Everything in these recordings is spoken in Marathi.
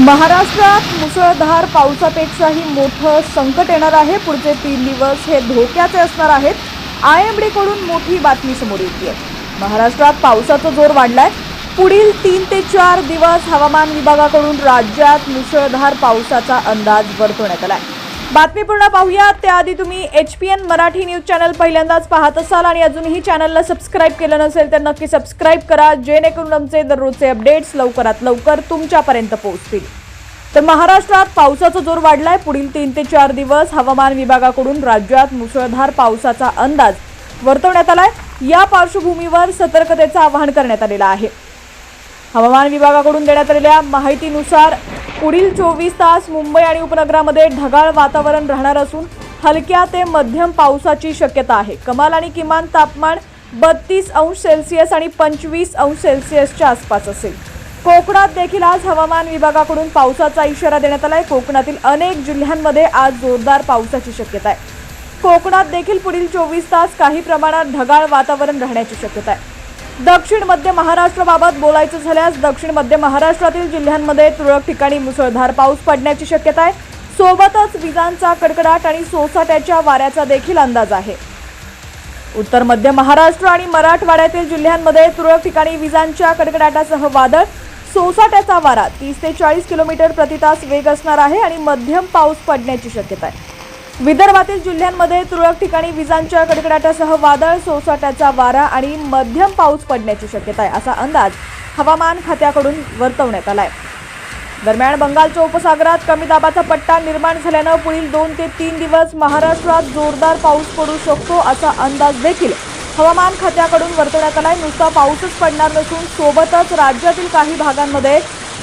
महाराष्ट्रात मुसळधार पावसापेक्षाही मोठं संकट येणार आहे. पुढचे तीन दिवस हे धोक्याचे असणार आहेत. आय एम डीकडून मोठी बातमी समोर येते महाराष्ट्रात पावसाचा जोर वाढलाय. पुढील तीन ते चार दिवस हवामान विभागाकडून राज्यात मुसळधार पावसाचा अंदाज वर्तवण्यात आहे बातमी पूर्ण पाहूया. त्याआधी तुम्ही H P N Marathi news channel पहिल्यांदाच पाहत असाल आणि अजूनही चॅनलला सबस्क्राईब केलं नसेल तर नक्की सबस्क्राईब करा जेणेकरून आमचे दररोजचे अपडेट्स लवकरात लवकर तुमच्यापर्यंत पोहोचतील. तर महाराष्ट्रात पावसाचा जोर वाढलाय. पुढील तीन ते चार दिवस हवामान विभागाकडून राज्यात मुसळधार पावसाचा अंदाज वर्तवण्यात आलाय. या पार्श्वभूमीवर सतर्कतेचं आवाहन करण्यात आलेलं आहे. हवामान विभागाकडून देण्यात आलेल्या माहितीनुसार पुढील चोवीस तास मुंबई आणि उपनगरामध्ये ढगाळ वातावरण राहणार असून हलक्या ते मध्यम पावसाची शक्यता आहे. कमाल आणि किमान तापमान बत्तीस अंश सेल्सिअस आणि पंचवीस अंश सेल्सिअसच्या आसपास असेल. कोकणात देखील आज हवामान विभागाकडून पावसाचा इशारा देण्यात आला आहे कोकणातील अनेक जिल्ह्यांमध्ये आज जोरदार पावसाची शक्यता आहे. कोकणात देखील पुढील चोवीस तास काही प्रमाणात ढगाळ वातावरण राहण्याची शक्यता आहे. दक्षिण मध्य महाराष्ट्राबाबत बोलायचं झाल्यास दक्षिण मध्य महाराष्ट्रातील जिल्ह्यांमध्ये तुरळक ठिकाणी मुसळधार पाऊस पडण्याची शक्यता आहे. सोबतच विजांचा कडकडाट आणि सोसाट्याच्या वाऱ्याचा देखील अंदाज आहे. उत्तर मध्य महाराष्ट्र आणि मराठवाड्यातील जिल्ह्यांमध्ये तुरळक ठिकाणी विजांच्या कडकडाटासह वादळ. सोसाट्याचा वारा तीस ते चाळीस किलोमीटर प्रति तास वेग असणार आहे आणि मध्यम पाऊस पडण्याची शक्यता आहे. विदर्भातील जिल्ह्यांमध्ये तुरळक ठिकाणी विजांच्या कडकडाटासह वादळ सोसाट्याचा वारा आणि मध्यम पाऊस पडण्याची शक्यता आहे असा अंदाज हवामान खात्याकडून वर्तवण्यात आलाय. दरम्यान बंगालच्या उपसागरात कमी दाबाचा पट्टा निर्माण झाल्यानं पुढील दोन ते तीन दिवस महाराष्ट्रात जोरदार पाऊस पडू शकतो असा अंदाज देखील हवामान खात्याकडून वर्तवण्यात आलाय. नुसता पाऊसच पडणार नसून सोबतच राज्यातील काही भागांमध्ये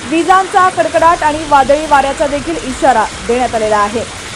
विजांचा कडकडाट आणि वादळी वाऱ्याचा देखील इशारा देण्यात आलेला आहे.